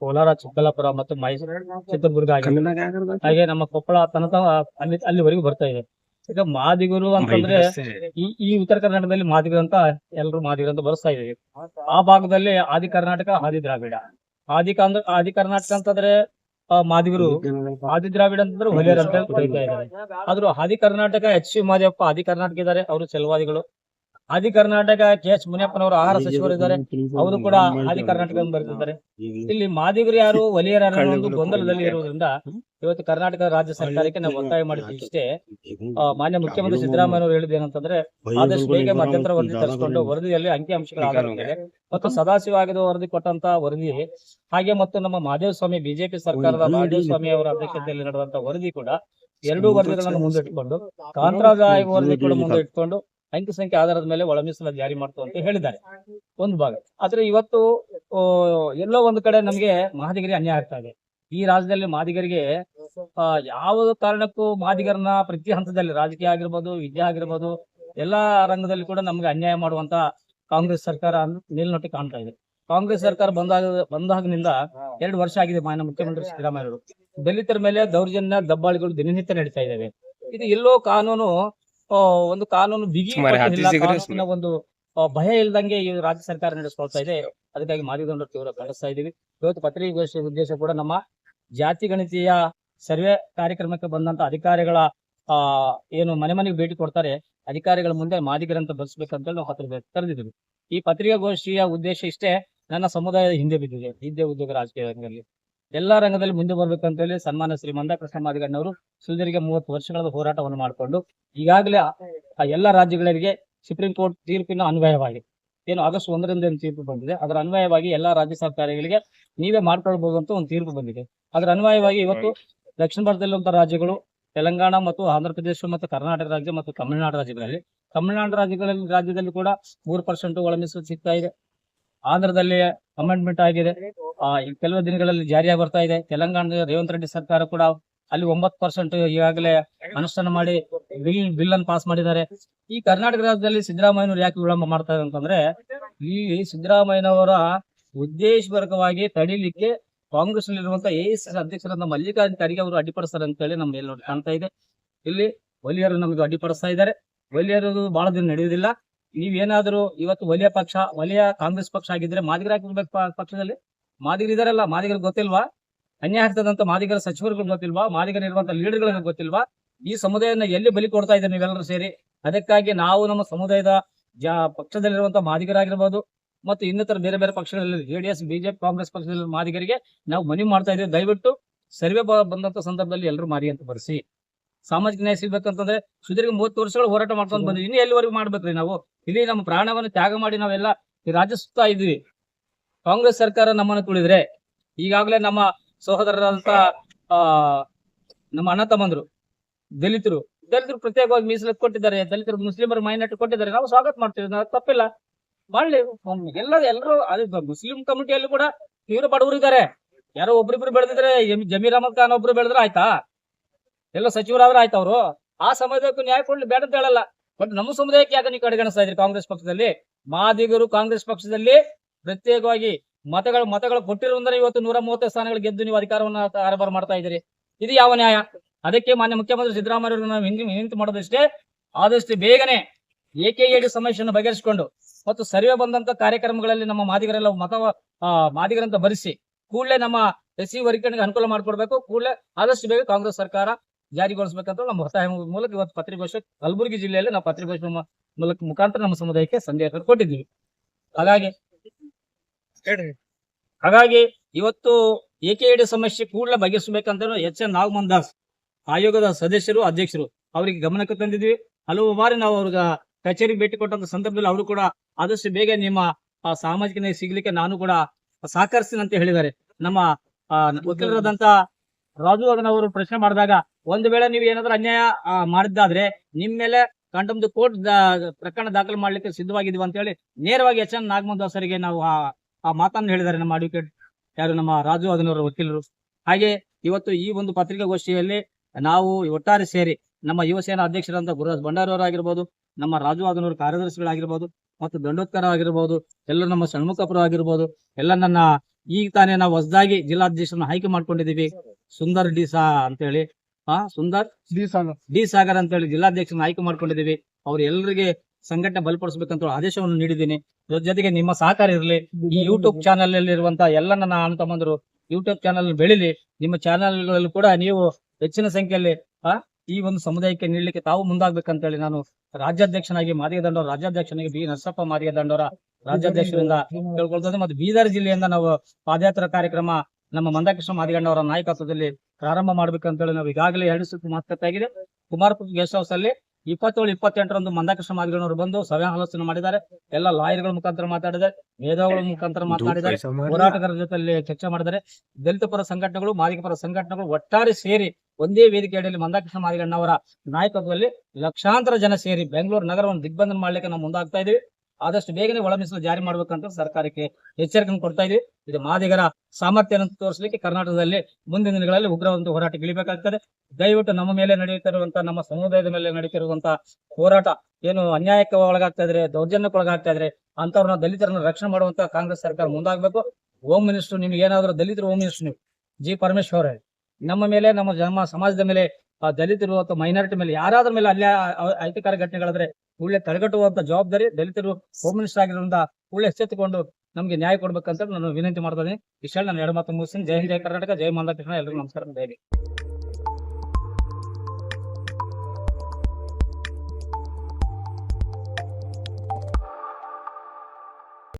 ಕೋಲಾರ ಚಿಕ್ಕಬಳ್ಳಾಪುರ ಮತ್ತು ಮೈಸೂರು ಚಿತ್ರದುರ್ಗ ಹಾಗೆ ನಮ್ಮ ಕೊಪ್ಪಳ ತನಕ ಅಲ್ಲಿ ಅಲ್ಲಿವರೆಗೂ ಬರ್ತಾ ಇದೆ. ಈಗ ಮಾದಿಗರು ಅಂತಂದ್ರೆ ಈ ಈ ಉತ್ತರ ಕರ್ನಾಟಕದಲ್ಲಿ ಮಾದಿಗರು ಅಂತ ಎಲ್ಲರೂ ಮಾದಿಗರು ಅಂತ ಬರ್ಸ್ತಾ ಇದ್ದೀವಿ. ಆ ಭಾಗದಲ್ಲಿ ಆದಿ ಕರ್ನಾಟಕ ಆದಿ ದ್ರಾವಿಡ. ಆದಿ ಆದಿ ಕರ್ನಾಟಕ ಅಂತಂದ್ರೆ ಮಾದಿಗರು. ಆದಿ ದ್ರಾವಿಡ ಅಂತಂದ್ರೆ ಹೊಲಿಯರ್ ಅಂತ ಕರೀತಾ ಇದ್ದಾರೆ. ಆದ್ರೂ ಆದಿ ಕರ್ನಾಟಕ ಎಚ್ ಸಿ ಮಾದೇವಪ್ಪ ಆದಿ ಕರ್ನಾಟಕ ಇದ್ದಾರೆ. ಅವರು ಚೆಲುವಾದಿಗಳು ಆದಿ ಕರ್ನಾಟಕ ಕೆ ಎಸ್ ಮುನಿಯಪ್ಪನವರು ಆಹಾರ ಸಚಿವರಿದ್ದಾರೆ ಅವರು ಕೂಡ ಆದಿ ಕರ್ನಾಟಕ ಬರೆದಿದ್ದಾರೆ. ಇಲ್ಲಿ ಮಾದಿಗರು ಯಾರು ವಲಿಯರ ಒಂದು ಗೊಂದಲದಲ್ಲಿ ಇರುವುದರಿಂದ ಇವತ್ತು ಕರ್ನಾಟಕ ರಾಜ್ಯ ಸರ್ಕಾರಕ್ಕೆ ನಾವು ಒತ್ತಾಯ ಮಾಡಿದ್ವಿ ಇಷ್ಟೇ ಮಾನ್ಯ ಮುಖ್ಯಮಂತ್ರಿ ಸಿದ್ದರಾಮಯ್ಯ ಅವರು ಹೇಳಿದ ಏನಂತಂದ್ರೆ ಆದಷ್ಟು ಬೇಗ ಮಧ್ಯಂತರ ವರದಿ ತರಿಸಿಕೊಂಡು ವರದಿಯಲ್ಲಿ ಅಂಕಿ ಅಂಶಗಳ ಮೇಲೆ ಮತ್ತು ಸದಾಶಿವ ಆಗಿರುವ ವರದಿ ಕೊಟ್ಟಂತ ವರದಿ ಹಾಗೆ ಮತ್ತು ನಮ್ಮ ಮಾದೇವ ಸ್ವಾಮಿ ಬಿಜೆಪಿ ಸರ್ಕಾರದ ಮಾದೇವ ಸ್ವಾಮಿ ಅವರ ಅಧ್ಯಕ್ಷತೆಯಲ್ಲಿ ನಡೆದಂತ ವರದಿ ಕೂಡ ಎರಡೂ ವರದಿಗಳನ್ನು ಮುಂದಿಟ್ಟುಕೊಂಡು ಕಾಂತರಾಜ ವರದಿ ಕೂಡ ಮುಂದೆ ಇಟ್ಕೊಂಡು ಅಂಕಿ ಸಂಖ್ಯೆ ಆಧಾರದ ಮೇಲೆ ಒಳ ಮೀಸಲಾತಿ ಜಾರಿ ಮಾಡ್ತು ಅಂತ ಹೇಳಿದ್ದಾರೆ. ಒಂದು ಭಾಗ. ಆದ್ರೆ ಇವತ್ತು ಎಲ್ಲೋ ಒಂದು ಕಡೆ ನಮಗೆ ಮಾದಿಗರಿಗೆ ಅನ್ಯಾಯ ಆಗ್ತಾ ಇದೆ. ಈ ರಾಜ್ಯದಲ್ಲಿ ಮಾದಿಗರಿಗೆ ಯಾವ ಕಾರಣಕ್ಕೂ ಮಾದಿಗರನ್ನ ಪ್ರತಿ ಹಂತದಲ್ಲಿ ರಾಜಕೀಯ ಆಗಿರ್ಬೋದು, ವಿದ್ಯೆ ಆಗಿರ್ಬೋದು, ಎಲ್ಲಾ ರಂಗದಲ್ಲಿ ಕೂಡ ನಮ್ಗೆ ಅನ್ಯಾಯ ಮಾಡುವಂತ ಕಾಂಗ್ರೆಸ್ ಸರ್ಕಾರ ಮೇಲ್ನೋಟಿ ಕಾಣ್ತಾ ಇದೆ. ಕಾಂಗ್ರೆಸ್ ಸರ್ಕಾರ ಬಂದಾಗ, ಬಂದಾಗಿನಿಂದ ಎರಡು ವರ್ಷ ಆಗಿದೆ ಮಾನ್ಯ ಮುಖ್ಯಮಂತ್ರಿ ಸಿದ್ದರಾಮಯ್ಯ ಅವರು. ದಲಿತರ ಮೇಲೆ ದೌರ್ಜನ್ಯ, ದಬ್ಬಾಳಿಗಳು ದಿನನಿತ್ಯ ನಡೀತಾ ಇದ್ದಾವೆ. ಇದು ಎಲ್ಲೋ ಕಾನೂನು ಒಂದು ಕಾನೂನು ಬಿಗಿ ಕಾನೂನಿನ ಒಂದು ಭಯ ಇಲ್ದಂಗೆ ಈ ರಾಜ್ಯ ಸರ್ಕಾರ ನಡೆಸ್ಕೊಳ್ತಾ ಇದೆ. ಅದಕ್ಕಾಗಿ ಮಾದಿಗೊಂಡು ತೀವ್ರ ಖಂಡಿಸ್ತಾ ಇದೀವಿ ಇವತ್ತು ಪತ್ರಿಕಾಗೋಷ್ಠಿ ಉದ್ದೇಶ ಕೂಡ ನಮ್ಮ ಜಾತಿ ಗಣಿತೀಯ ಸರ್ವೆ ಕಾರ್ಯಕ್ರಮಕ್ಕೆ ಬಂದಂತ ಅಧಿಕಾರಿಗಳ ಆ ಏನು ಮನೆ ಮನೆಗೆ ಭೇಟಿ ಕೊಡ್ತಾರೆ. ಅಧಿಕಾರಿಗಳ ಮುಂದೆ ಮಾದಿಗರಂತ ಬರ್ಸ್ಬೇಕಂತ ನಾವು ಪತ್ರಿಕೆ ಕರೆದಿದ್ದೀವಿ ಈ ಪತ್ರಿಕಾಗೋಷ್ಠಿಯ ಉದ್ದೇಶ ಇಷ್ಟೇ. ನನ್ನ ಸಮುದಾಯದ ಹಿಂದೆ ಬಿದ್ದಿದೆ. ಹಿಂದೆ ಉದ್ಯೋಗ ರಾಜಕೀಯ ರಂಗದಲ್ಲಿ. ಎಲ್ಲಾ ರಂಗದಲ್ಲಿ ಮುಂದೆ ಬರ್ಬೇಕಂತ ಹೇಳಿ ಸನ್ಮಾನ ಶ್ರೀ ಮಂದ ಕೃಷ್ಣ ಮಾದಿಗಣ್ಣವರು ಸುಲ್ದರಿಗೆ ಮೂವತ್ತು ವರ್ಷಗಳ ಹೋರಾಟವನ್ನು ಮಾಡಿಕೊಂಡು ಈಗಾಗಲೇ ಆ- ಎಲ್ಲ ರಾಜ್ಯಗಳಿಗೆ ಸುಪ್ರೀಂ ಕೋರ್ಟ್ ತೀರ್ಪಿನ ಅನ್ವಯವಾಗಿ, ಏನು ಆಗಸ್ಟ್ ಒಂದರಿಂದ ಏನು ತೀರ್ಪು ಬಂದಿದೆ. ಅದರ ಅನ್ವಯವಾಗಿ ಎಲ್ಲಾ ರಾಜ್ಯ ಸರ್ಕಾರಗಳಿಗೆ ನೀವೇ ಮಾಡ್ಕೊಳ್ಬಹುದು ಅಂತ ಒಂದು ತೀರ್ಪು ಬಂದಿದೆ. ಅದರ ಅನ್ವಯವಾಗಿ ಇವತ್ತು ದಕ್ಷಿಣ ಭಾರತದಲ್ಲಿರುವಂತಹ ರಾಜ್ಯಗಳು, ತೆಲಂಗಾಣ ಮತ್ತು ಆಂಧ್ರ ಪ್ರದೇಶ ಮತ್ತು ಕರ್ನಾಟಕ ರಾಜ್ಯ ಮತ್ತು ತಮಿಳುನಾಡು ರಾಜ್ಯಗಳಲ್ಲಿ ತಮಿಳುನಾಡು ರಾಜ್ಯಗಳಲ್ಲಿ ರಾಜ್ಯದಲ್ಲಿ ಕೂಡ ಮೂರು ಪರ್ಸೆಂಟ್ ಒಳ ಮೀಸಲು ಸಿಗ್ತಾ ಇದೆ. ಆಂಧ್ರದಲ್ಲಿ ಅಮೆಂಡ್ಮೆಂಟ್ ಆಗಿದೆ. ಕೆಲವು ದಿನಗಳಲ್ಲಿ ಜಾರಿಯಾಗಿ ಬರ್ತಾ ಇದೆ. ತೆಲಂಗಾಣದ ರೇವಂತ್ ರೆಡ್ಡಿ ಸರ್ಕಾರ ಕೂಡ ಅಲ್ಲಿ ಒಂಬತ್ತು ಪರ್ಸೆಂಟ್ ಈಗಾಗಲೇ ಅನುಷ್ಠಾನ ಮಾಡಿ ಬಿಲ್ ಅನ್ನು ಪಾಸ್ ಮಾಡಿದ್ದಾರೆ. ಈ ಕರ್ನಾಟಕ ರಾಜ್ಯದಲ್ಲಿ ಸಿದ್ದರಾಮಯ್ಯನವರು ಯಾಕೆ ವಿಳಂಬ ಮಾಡ್ತಾರೆ ಅಂತಂದ್ರೆ, ಈ ಸಿದ್ದರಾಮಯ್ಯನವರ ಉದ್ದೇಶಪೂರ್ವಕವಾಗಿ ತಡಿಲಿಕ್ಕೆ ಕಾಂಗ್ರೆಸ್ ನಲ್ಲಿರುವಂತಹ ಎಸ್ ಅಧ್ಯಕ್ಷರಾದ ಮಲ್ಲಿಕಾರ್ಜುನ ಖರ್ಗೆ ಅವರು ಅಡ್ಡಿಪಡಿಸ್ತಾರೆ ಅಂತ ಹೇಳಿ ನಮ್ಗೆ ಕಾಣ್ತಾ ಇದೆ. ಇಲ್ಲಿ ವಲಿಯರು ನಮಗೆ ಅಡ್ಡಿಪಡಿಸ್ತಾ ಇದ್ದಾರೆ. ವಲಿಯರು ಬಹಳ ದಿನ ನಡೆಯುವುದಿಲ್ಲ. ನೀವೇನಾದ್ರೂ ಇವತ್ತು ವಲಯ ಪಕ್ಷ ವಲಯ ಕಾಂಗ್ರೆಸ್ ಪಕ್ಷ ಆಗಿದ್ರೆ ಮಾದಿಗರ ಹಾಕಿರ್ಬೇಕು ಪಕ್ಷದಲ್ಲಿ? ಮಾದಿಗರು ಇದಾರಲ್ಲ ಮಾದಿಗರಿಗೆ ಗೊತ್ತಿಲ್ವಾ? ಅನ್ಯಾಯ ಆಗ್ತದಂತ ಮಾದಿಗರ ಸಚಿವರುಗಳು ಗೊತ್ತಿಲ್ವಾ? ಮಾದಿಗರ ಇರುವಂತ ಲೀಡರ್ಗಳಿಗೆ ಗೊತ್ತಿಲ್ವಾ? ಈ ಸಮುದಾಯನ ಎಲ್ಲಿ ಬಲಿ ಕೊಡ್ತಾ ಇದ್ದಾರೆ ನೀವೆಲ್ಲರೂ ಸೇರಿ? ಅದಕ್ಕಾಗಿ ನಾವು ನಮ್ಮ ಸಮುದಾಯದ ಜಾ ಪಕ್ಷದಲ್ಲಿರುವಂತಹ ಮಾದಿಗರಾಗಿರ್ಬೋದು ಮತ್ತು ಇನ್ನಿತರ ಬೇರೆ ಬೇರೆ ಪಕ್ಷಗಳಲ್ಲಿ ಜೆಡಿಎಸ್ ಬಿಜೆಪಿ ಕಾಂಗ್ರೆಸ್ ಪಕ್ಷದಲ್ಲಿ ಮಾದಿಗರಿಗೆ ನಾವು ಮನವಿ ಮಾಡ್ತಾ ಇದ್ದೀವಿ. ದಯವಿಟ್ಟು ಸರ್ವೆ ಬಂದಂತ ಸಂದರ್ಭದಲ್ಲಿ ಎಲ್ಲರೂ ಮಾರಿ ಅಂತ ಬರೆಸಿ. ಸಾಮಾಜಿಕ ನ್ಯಾಯ ಸಿಗ್ಬೇಕಂತಂದ್ರೆ ಸುದೀರ್ಘ ಮೂವತ್ತು ವರ್ಷಗಳು ಹೋರಾಟ ಮಾಡ್ಕೊಂಡು ಬಂದ್ವಿ. ಇನ್ನು ಎಲ್ಲಿವರೆಗೂ ಮಾಡ್ಬೇಕ್ರಿ ನಾವು? ಇಲ್ಲಿ ನಮ್ಮ ಪ್ರಾಣವನ್ನು ತ್ಯಾಗ ಮಾಡಿ ನಾವೆಲ್ಲ ಸುತ್ತಾ ಇದ್ವಿ ಕಾಂಗ್ರೆಸ್ ಸರ್ಕಾರ ನಮ್ಮನ್ನು ತುಳಿದ್ರೆ ಈಗಾಗಲೇ ನಮ್ಮ ಸಹೋದರರಂತ ಆ, ನಮ್ಮ ಅಣ್ಣ ತಮ್ಮಂದ್ರು, ದಲಿತರು ದಲಿತರು ಪ್ರತ್ಯೇಕವಾಗಿ ಮೀಸಲು ಕೊಟ್ಟಿದ್ದಾರೆ. ದಲಿತರು ಮುಸ್ಲಿಮರು ಮೈನಾರಿಟಿ ಕೊಟ್ಟಿದ್ದಾರೆ. ನಾವು ಸ್ವಾಗತ ಮಾಡ್ತೀವಿ. ನಾವು ತಪ್ಪಿಲ್ಲ. ಮಾಡ್ಲಿ. ಎಲ್ಲ, ಎಲ್ಲರೂ ಅದೇ ಮುಸ್ಲಿಂ ಕಮಿಟಿಯಲ್ಲಿ ಕೂಡ ತೀವ್ರ ಬಡವರು ಇದ್ದಾರೆ ಯಾರೋ ಒಬ್ರಿಬ್ರು ಬೆಳೆದಿದ್ರೆ ಜಮೀರ್ ಅಹಮದ್ ಖಾನ್ ಒಬ್ರು ಬೆಳೆದ್ರೆ ಆಯ್ತಾ? ಎಲ್ಲ ಸಚಿವರಾದ್ರೆ ಆಯ್ತು ಅವರು. ಆ ಸಮುದಾಯಕ್ಕೂ ನ್ಯಾಯ ಕೊಡ್ಲಿ ಬೇಡ ಅಂತ ಹೇಳಲ್ಲ. ಬಟ್ ನಮ್ಮ ಸಮುದಾಯಕ್ಕೆ ಯಾಕೆ ನೀವು ಕಡೆಗಣಿಸ್ತಾ ಇದ್ರಿ ಕಾಂಗ್ರೆಸ್ ಪಕ್ಷದಲ್ಲಿ? ಮಾದಿಗರು ಕಾಂಗ್ರೆಸ್ ಪಕ್ಷದಲ್ಲಿ ಪ್ರತ್ಯೇಕವಾಗಿ ಮತಗಳು ಮತಗಳು ಕೊಟ್ಟಿರುವುದರಿಂದ ಇವತ್ತು ನೂರ ಮೂವತ್ತು ಸ್ಥಾನಗಳು ಗೆದ್ದು ನೀವು ಅಧಿಕಾರವನ್ನು ಆರಂಭ ಮಾಡ್ತಾ ಇದ್ದೀರಿ. ಇದು ಯಾವ ನ್ಯಾಯ? ಅದಕ್ಕೆ ಮಾನ್ಯ ಮುಖ್ಯಮಂತ್ರಿ ಸಿದ್ದರಾಮಯ್ಯ ನಾವು ಹಿಂದಿ ವಿನಂತಿ ಮಾಡೋದಷ್ಟೇ ಆದಷ್ಟು ಬೇಗನೆ ಎಕೆಎಡಿ ಸಮಸ್ಯೆಯನ್ನು ಬಗೆಹರಿಸಿಕೊಂಡು ಮತ್ತು ಸರ್ವೆ ಬಂದಂತ ಕಾರ್ಯಕ್ರಮಗಳಲ್ಲಿ ನಮ್ಮ ಮಾದಿಗರೆಲ್ಲ ಮತ ಮಾದಿಗರಂತ ಭರಿಸಿ ಕೂಡಲೇ ನಮ್ಮ ಎಸ್ ಸಿ ವರ್ಗಣಿಗೆ ಅನುಕೂಲ ಮಾಡಿಕೊಡ್ಬೇಕು. ಕೂಡಲೇ ಆದಷ್ಟು ಬೇಗ ಕಾಂಗ್ರೆಸ್ ಸರ್ಕಾರ ಜಾರಿಗೊಳಿಸಬೇಕಂತ ನಮ್ಮ ಒತ್ತಾಯ ಮೂಲಕ ಇವತ್ತು ಪತ್ರಿಕೋಶ ಕಲಬುರಗಿ ಜಿಲ್ಲೆಯಲ್ಲಿ ನಾವು ಪತ್ರಿಕೋಶ ಮೂಲಕ ಮುಖಾಂತರ ನಮ್ಮ ಸಮುದಾಯಕ್ಕೆ ಸಂದೇಶ ಕೊಟ್ಟಿದ್ದೀವಿ ಹಾಗಾಗಿ ಹಾಗಾಗಿ ಇವತ್ತು ಎಕೆಎಡಿ ಸಮಸ್ಯೆ ಕೂಡಲೇ ಬಗೆಹರಿಸಬೇಕಂತ ಎಚ್ ಎನ್ ನಾಗಮನ್ ದಾಸ್ ಆಯೋಗದ ಸದಸ್ಯರು ಅಧ್ಯಕ್ಷರು ಅವರಿಗೆ ಗಮನಕ್ಕೆ ತಂದಿದ್ವಿ ಹಲವು ಬಾರಿ ನಾವು ಅವ್ರಿಗೆ ಕಚೇರಿಗೆ ಭೇಟಿ ಕೊಟ್ಟಂತ ಸಂದರ್ಭದಲ್ಲಿ ಅವರು ಕೂಡ ಆದಷ್ಟು ಬೇಗ ನಿಮ್ಮ ಸಾಮಾಜಿಕ ನ್ಯಾಯ ಸಿಗ್ಲಿಕ್ಕೆ ನಾನು ಕೂಡ ಸಹಕರಿಸ್ತೀನಿ ಅಂತ ಹೇಳಿದ್ದಾರೆ. ನಮ್ಮ ವಕೀಲರಾದಂತ ರಾಜು ಅದನ್ನ ಅವರು ಪ್ರಶ್ನೆ ಮಾಡಿದಾಗ ಒಂದು ವೇಳೆ ನೀವು ಏನಾದ್ರೂ ಅನ್ಯಾಯ ಮಾಡಿದ್ದಾದ್ರೆ ನಿಮ್ ಮೇಲೆ ಕಂಟಮ್ದು ಕೋರ್ಟ್ ಪ್ರಕರಣ ದಾಖಲು ಮಾಡ್ಲಿಕ್ಕೆ ಸಿದ್ಧವಾಗಿದ್ವಿ ಅಂತ ಹೇಳಿ ನೇರವಾಗಿ ಎಚ್ ಎನ್ ನಾಗಮೋಹನ್ ನಾವು ಆ ಮಾತನ್ನು ಹೇಳಿದ್ದಾರೆ ನಮ್ಮ ಅಡ್ವೊಕೇಟ್ ಯಾರು ನಮ್ಮ ರಾಜು ಅದನವರ ವಕೀಲರು. ಹಾಗೆ ಇವತ್ತು ಈ ಒಂದು ಪತ್ರಿಕಾಗೋಷ್ಠಿಯಲ್ಲಿ ನಾವು ಒಟ್ಟಾರೆ ಸೇರಿ ನಮ್ಮ ಯುವಸೇನಾ ಅಧ್ಯಕ್ಷರಾದಂತಹ ಗುರುರಾಜ್ ಭಂಡಾರಿ ಆಗಿರ್ಬೋದು ನಮ್ಮ ರಾಜು ಅದನೂರು ಕಾರ್ಯದರ್ಶಿಗಳಾಗಿರ್ಬೋದು ಮತ್ತು ದಂಡೋತ್ಕರ ಆಗಿರ್ಬೋದು ಎಲ್ಲ ನಮ್ಮ ಷಣ್ಮುಖಪುರ ಆಗಿರ್ಬೋದು, ಎಲ್ಲ ನನ್ನ ಈಗ ತಾನೇ ನಾವು ಹೊಸದಾಗಿ ಜಿಲ್ಲಾಧ್ಯಕ್ಷರನ್ನ ಆಯ್ಕೆ ಮಾಡ್ಕೊಂಡಿದೀವಿ ಸುಂದರ್ ಡಿ ಸಾ ಅಂತೇಳಿ ಆ ಸುಂದರ್? ಡಿ ಸಾಗರ್. ಅಂತೇಳಿ ಜಿಲ್ಲಾಧ್ಯಕ್ಷರನ್ನ ಆಯ್ಕೆ ಮಾಡ್ಕೊಂಡಿದ್ದೀವಿ. ಅವ್ರು ಎಲ್ಲರಿಗೆ ಸಂಘಟನೆ ಬಲಪಡಿಸಬೇಕಂತ ಆದೇಶವನ್ನು ನೀಡಿದ್ದೀನಿ. ಇದ್ರ ಜೊತೆಗೆ ನಿಮ್ಮ ಸಹಕಾರ ಇರಲಿ. ಈ ಯೂಟ್ಯೂಬ್ ಚಾನಲ್ ಅಲ್ಲಿ ಇರುವಂತಹ ಎಲ್ಲ ನನ್ನ ಅಣ್ಣ ತಮ್ಮಂದ್ರು ಯೂಟ್ಯೂಬ್ ಚಾನಲ್ ಬೆಳಿಲಿ. ನಿಮ್ಮ ಚಾನಲ್ಗಳಲ್ಲಿ ಕೂಡ ನೀವು ಹೆಚ್ಚಿನ ಸಂಖ್ಯೆಯಲ್ಲಿ ಆ ಈ ಒಂದು ಸಮುದಾಯಕ್ಕೆ ನೀಡಲಿಕ್ಕೆ ತಾವು ಮುಂದಾಗಬೇಕಂತ ಹೇಳಿ ನಾನು ರಾಜ್ಯಾಧ್ಯಕ್ಷನಾಗಿ ಮಾದಿಗೆ ದಂಡವರ ರಾಜ್ಯಾಧ್ಯಕ್ಷನಾಗಿ ಬಿ ನರಸಪ್ಪ ಮಾದಿಗೆ ದಂಡವರ ರಾಜ್ಯಾಧ್ಯಕ್ಷರಿಂದ ಕೇಳ್ಕೊಳ್ತದೆ ಮತ್ತು ಬೀದರ್ ಜಿಲ್ಲೆಯಿಂದ ನಾವು ಪಾದಯಾತ್ರಾ ಕಾರ್ಯಕ್ರಮ ನಮ್ಮ ಮಂದಕೃಷ್ಣ ಮಾದಿಗಣ್ಣವರ ನಾಯಕತ್ವದಲ್ಲಿ ಪ್ರಾರಂಭ ಮಾಡ್ಬೇಕಂತ ಹೇಳಿ ನಾವು ಈಗಾಗಲೇ ಎರಡು ಸುತ್ತು ಮಾತುಕತೆ ಆಗಿದೆ ಕುಮಾರಪುರ ಗೆಸ್ಟ್ ಹೌಸ್ ಅಲ್ಲಿ ಇಪ್ಪತ್ತೇಳು ಇಪ್ಪತ್ತೆಂಟರಂದು ಮಂದಕೃಷ್ಣ ಮಾದಿಗಣ್ಣವರು ಬಂದು ಸಭೆ ಆಲೋಚನೆ ಮಾಡಿದ್ದಾರೆ. ಎಲ್ಲ ಲಾಯರ್ಗಳ ಮುಖಾಂತರ ಮಾತಾಡಿದ್ದಾರೆ ಮೇಧಾವಿಗಳ ಮುಖಾಂತರ ಮಾತನಾಡಿದ್ದಾರೆ ಹೋರಾಟಗಾರರ ಜೊತೆಲಿ ಚರ್ಚೆ ಮಾಡಿದ್ದಾರೆ. ದಲಿತ ಪರ ಸಂಘಟನೆಗಳು ಮಾದಿಗ ಪರ ಸಂಘಟನೆಗಳು ಒಟ್ಟಾರೆ ಸೇರಿ ಒಂದೇ ವೇದಿಕೆ ಅಡಿಯಲ್ಲಿ ಮಂದಕೃಷ್ಣ ಮಾದಿಗಣ್ಣವರ ನಾಯಕತ್ವದಲ್ಲಿ ಲಕ್ಷಾಂತರ ಜನ ಸೇರಿ ಬೆಂಗಳೂರು ನಗರವನ್ನು ದಿಗ್ಬಂಧನ ಮಾಡ್ಲಿಕ್ಕೆ ನಾವು ಮುಂದಾಗ್ತಾ ಇದೀವಿ ಆದಷ್ಟು ಬೇಗನೆ ಒಳ ಮೀಸಲು ಜಾರಿ ಮಾಡ್ಬೇಕಂತ ಸರ್ಕಾರಕ್ಕೆ ಎಚ್ಚರಿಕೆ ಕೊಡ್ತಾ ಇದೀವಿ ಇದು ಮಾದಿಗರ ಸಾಮರ್ಥ್ಯವನ್ನು ತೋರಿಸಲಿಕ್ಕೆ ಕರ್ನಾಟಕದಲ್ಲಿ ಮುಂದಿನ ದಿನಗಳಲ್ಲಿ ಉಗ್ರ ಒಂದು ಹೋರಾಟ ಇಳಿಬೇಕಾಗ್ತದೆ ದಯವಿಟ್ಟು ನಮ್ಮ ಮೇಲೆ ನಡೆಯುತ್ತಿರುವಂತಹ ನಮ್ಮ ಸಮುದಾಯದ ಮೇಲೆ ನಡೀತಿರುವಂತಹ ಹೋರಾಟ ಏನು ಅನ್ಯಾಯಕ್ಕೆ ಒಳಗಾಗ್ತಾ ಇದ್ರೆ, ದೌರ್ಜನ್ಯಕ್ಕೆ ಒಳಗಾಗ್ತಾ ಇದ್ರೆ ಅಂತವ್ರನ್ನ ದಲಿತರನ್ನ ರಕ್ಷಣೆ ಮಾಡುವಂತಹ ಕಾಂಗ್ರೆಸ್ ಸರ್ಕಾರ ಮುಂದಾಗಬೇಕು ಹೋಮ್ ಮಿನಿಸ್ಟರ್ ನಿಮ್ಗೆ ಏನಾದ್ರು ದಲಿತರು ಹೋಮ್ ಮಿನಿಸ್ಟರ್ ನೀವು, ಜಿ ಪರಮೇಶ್ವರ್ ಅವರೇ. ನಮ್ಮ ಮೇಲೆ, ನಮ್ಮ ನಮ್ಮ ಸಮಾಜದ ಮೇಲೆ ದಲಿತರು ಅಥವಾ ಮೈನಾರಿಟಿ ಮೇಲೆ ಯಾರಾದ್ರ ಮೇಲೆ ಅಲ್ಲೇ ಅಹಿತಕರ ಘಟನೆಗಳಾದ್ರೆ ಒಳ್ಳೆ ತಡೆಗಟ್ಟುವಂತ ಜವಾಬ್ದಾರಿ ದಲಿತರು ಹೋಮ್ ಮಿನಿಸ್ಟರ್ ಆಗಿರೋದ್ರಿಂದ ಒಳ್ಳೆ ಎಚ್ಚೆತ್ತುಕೊಂಡು ನಮ್ಗೆ ನ್ಯಾಯ ಕೊಡ್ಬೇಕಂತ ನಾನು ವಿನಂತಿ ಮಾಡ್ತಾ ಇದ್ದೀನಿ ಇಷ್ಟೆಲ್ಲ ನಾನು ಎರಡು ಮಾತು ಮುಗಿಸ್ತೀನಿ ಜೈ ಹಿಂದ್, ಜೈ ಕರ್ನಾಟಕ, ಜೈ ಮಂದ ಕೃಷ್ಣ ಎಲ್ರಿಗೂ ನಮಸ್ಕಾರ.